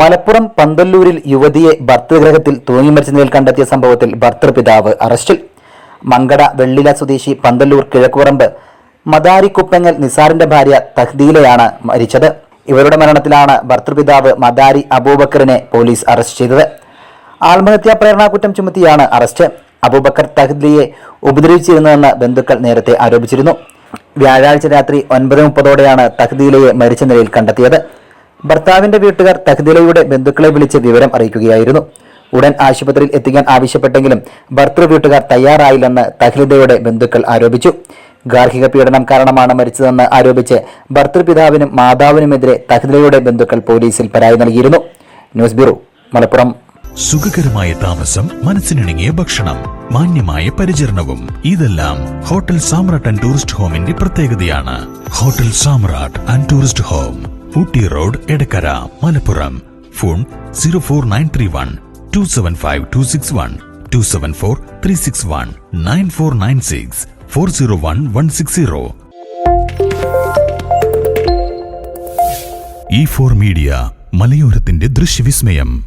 മലപ്പുറം പന്തല്ലൂരിൽ യുവതിയെ ഭർത്തൃഗ്രഹത്തിൽ തൂങ്ങി മരിച്ച നിലയിൽ കണ്ടെത്തിയ സംഭവത്തിൽ ഭർത്തൃപിതാവ് അറസ്റ്റിൽ. മങ്കട വെള്ളില സ്വദേശി പന്തല്ലൂർ കിഴക്കുപറമ്പ് മദാരിക്കുപ്പെങ്ങൽ നിസാറിന്റെ ഭാര്യ തഹ്ദീലയാണ് മരിച്ചത്. ഇവരുടെ മരണത്തിലാണ് ഭർത്തൃപിതാവ് മദാരി അബൂബക്കറിനെ പോലീസ് അറസ്റ്റ് ചെയ്തത്. ആത്മഹത്യാ പ്രേരണാ കുറ്റം ചുമത്തിയാണ് അറസ്റ്റ്. അബൂബക്കർ തഹ്ദിയെ ഉപദ്രവിച്ചിരുന്നുവെന്ന് ബന്ധുക്കൾ നേരത്തെ ആരോപിച്ചിരുന്നു. വ്യാഴാഴ്ച രാത്രി ഒൻപത് മുപ്പതോടെയാണ് തഹ്ദീലയെ മരിച്ച നിലയിൽ കണ്ടെത്തിയത്. ഭർത്താവിന്റെ വീട്ടുകാർ തഹ്ദിലയുടെ ബന്ധുക്കളെ വിളിച്ച് വിവരം അറിയിക്കുകയായിരുന്നു. ഉടൻ ആശുപത്രിയിൽ എത്തിക്കാൻ ആവശ്യപ്പെട്ടെങ്കിലും ഭർത്തൃ വീട്ടുകാർ തയ്യാറായില്ലെന്ന് തഹ്ലിദയുടെ ബന്ധുക്കൾ ആരോപിച്ചു. ഗാർഹിക പീഡനം കാരണമാണ് മരിച്ചതെന്ന് ആരോപിച്ച് ഭർത്തൃപിതാവിനും മാതാവിനുമെതിരെ തഹ്ലിദയുടെ ബന്ധുക്കൾ പോലീസിൽ പരാതി നൽകിയിരുന്നു. News bureau Malappuram. സുഖകരമായ താമസം മനസ്സിനിണങ്ങിയ ഭക്ഷണം മാന്യമായ പരിചരണവും. ഇതെല്ലാം ഹോട്ടൽ സാമ്രാട്ട് ആൻഡ് ടൂറിസ്റ്റ് ഹോമിന്റെ പ്രത്യേകതയാണ്. Hotel Samrat and tourist home. Ooty road Edakkara Malappuram. Phone zero four nine three one two seven five two six one two seven four three six one nine four nine six four zero one one six zero. E four media മലയോരത്തിന്റെ ദൃശ്യവിസ്മയം.